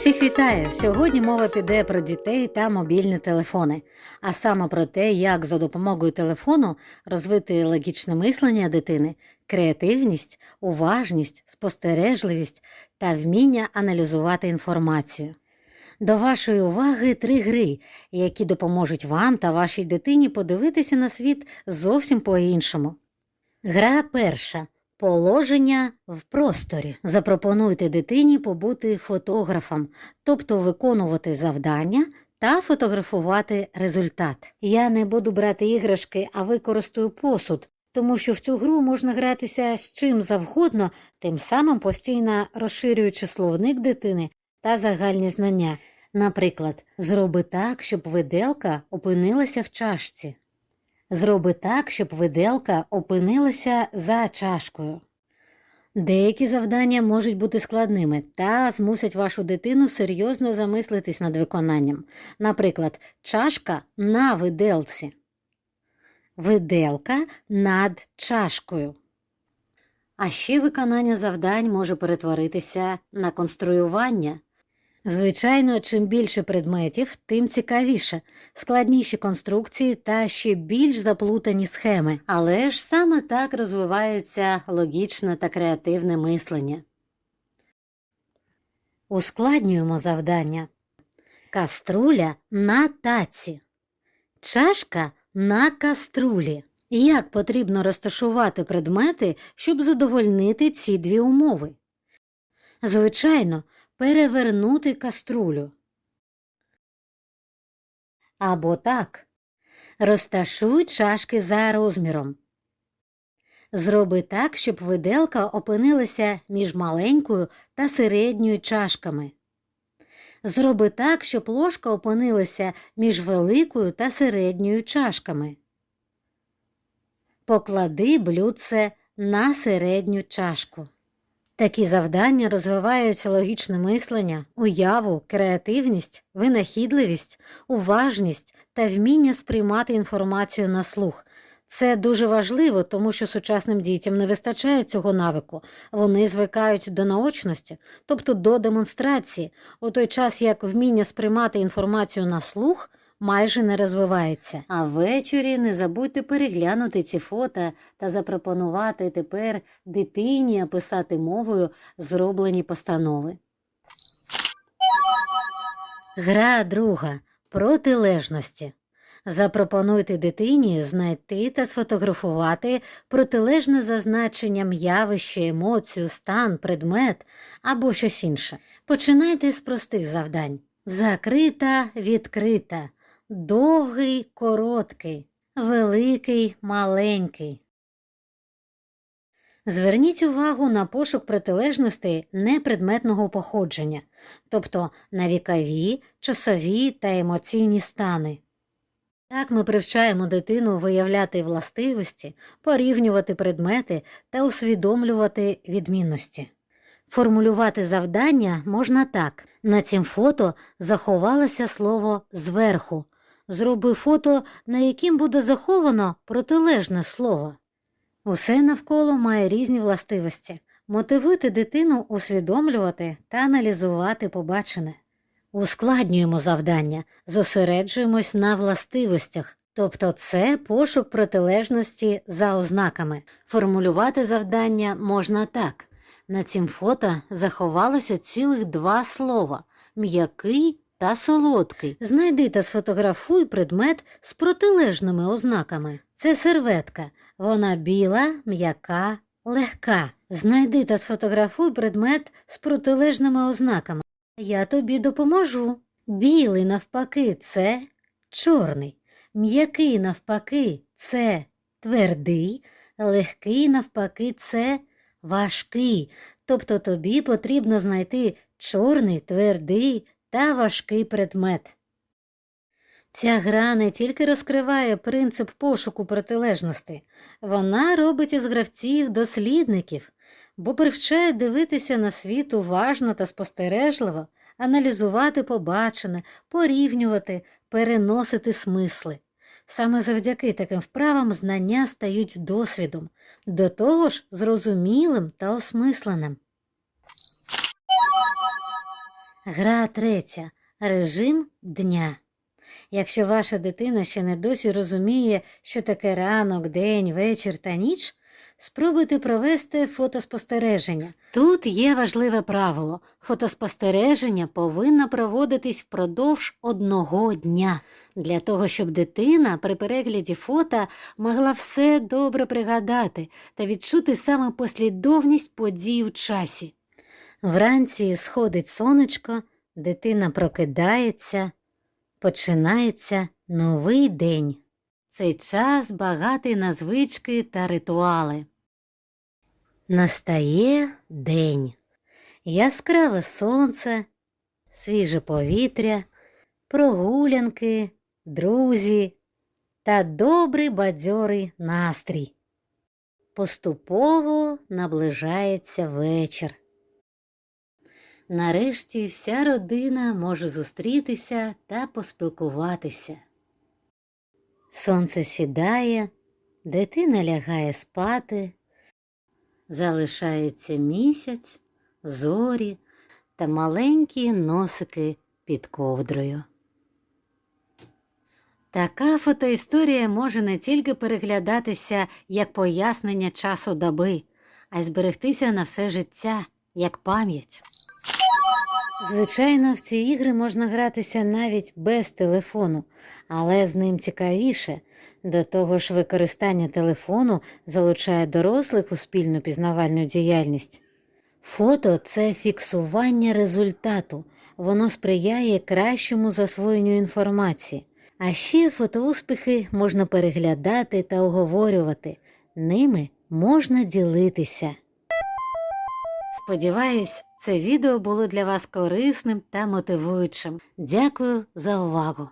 Всіх вітаю! Сьогодні мова піде про дітей та мобільні телефони, а саме про те, як за допомогою телефону розвити логічне мислення дитини, креативність, уважність, спостережливість та вміння аналізувати інформацію. До вашої уваги три гри, які допоможуть вам та вашій дитині подивитися на світ зовсім по-іншому. Гра перша. Положення в просторі. Запропонуйте дитині побути фотографом, тобто виконувати завдання та фотографувати результат. Я не буду брати іграшки, а використаю посуд, тому що в цю гру можна гратися з чим завгодно, тим самим постійно розширюючи словник дитини та загальні знання. Наприклад, зроби так, щоб виделка опинилася в чашці. Зроби так, щоб виделка опинилася за чашкою. Деякі завдання можуть бути складними та змусять вашу дитину серйозно замислитись над виконанням. Наприклад, чашка на виделці, виделка над чашкою. А ще виконання завдань може перетворитися на конструювання. Звичайно, чим більше предметів, тим цікавіше, складніші конструкції та ще більш заплутані схеми. Але ж саме так розвивається логічне та креативне мислення. Ускладнюємо завдання. Каструля на таці. Чашка на каструлі. Як потрібно розташувати предмети, щоб задовольнити ці дві умови? Звичайно, перевернути каструлю. Або так. Розташуй чашки за розміром. Зроби так, щоб виделка опинилася між маленькою та середньою чашками. Зроби так, щоб ложка опинилася між великою та середньою чашками. Поклади блюдце на середню чашку. Такі завдання розвивають логічне мислення, уяву, креативність, винахідливість, уважність та вміння сприймати інформацію на слух. Це дуже важливо, тому що сучасним дітям не вистачає цього навику. Вони звикають до наочності, тобто до демонстрації, у той час як вміння сприймати інформацію на слух майже не розвивається. А ввечері не забудьте переглянути ці фото та запропонувати тепер дитині описати мовою зроблені постанови. Гра друга протилежності. Запропонуйте дитині знайти та сфотографувати протилежне за значенням явище, емоцію, стан, предмет або щось інше. Починайте з простих завдань: закрита, відкрита, довгий, короткий, великий, маленький. Зверніть увагу на пошук протилежностей непредметного походження, тобто на вікові, часові та емоційні стани. Так ми привчаємо дитину виявляти властивості, порівнювати предмети та усвідомлювати відмінності. Формулювати завдання можна так. На цім фото заховалося слово зверху. Зроби фото, на яким буде заховано протилежне слово. Усе навколо має різні властивості. Мотивуйте дитину усвідомлювати та аналізувати побачене. Ускладнюємо завдання, зосереджуємось на властивостях, тобто це пошук протилежності за ознаками. Формулювати завдання можна так. На цім фото заховалося цілих два слова м'який та солодкий. Знайди та сфотографуй предмет з протилежними ознаками. Це серветка. Вона біла, м'яка, легка. Знайди та сфотографуй предмет з протилежними ознаками. Я тобі допоможу. Білий, навпаки, це чорний, м'який, навпаки, це твердий, легкий, навпаки, це важкий. Тобто тобі потрібно знайти чорний, твердий та важкий предмет. Ця гра не тільки розкриває принцип пошуку протилежностей, вона робить із гравців дослідників, бо привчає дивитися на світ уважно та спостережливо, аналізувати побачене, порівнювати, переносити смисли. Саме завдяки таким вправам знання стають досвідом, до того ж зрозумілим та осмисленим. Гра третя. Режим дня. Якщо ваша дитина ще не досі розуміє, що таке ранок, день, вечір та ніч, спробуйте провести фотоспостереження. Тут є важливе правило: фотоспостереження повинно проводитись впродовж одного дня, для того, щоб дитина при перегляді фото могла все добре пригадати та відчути саме послідовність подій у часі. Вранці сходить сонечко, дитина прокидається, починається новий день. Цей час багатий на звички та ритуали. Настає день. Яскраве сонце, свіже повітря, прогулянки, друзі та добрий бадьорий настрій. Поступово наближається вечір. Нарешті вся родина може зустрітися та поспілкуватися. Сонце сідає, дитина лягає спати, залишається місяць, зорі та маленькі носики під ковдрою. Така фотоісторія може не тільки переглядатися як пояснення часу доби, а й зберегтися на все життя як пам'ять. Звичайно, в ці ігри можна гратися навіть без телефону, але з ним цікавіше. До того ж, використання телефону залучає дорослих у спільну пізнавальну діяльність. Фото це фіксування результату, воно сприяє кращому засвоєнню інформації. А ще фотоуспіхи можна переглядати та оговорювати, ними можна ділитися. Сподіваюсь, це відео було для вас корисним та мотивуючим. Дякую за увагу!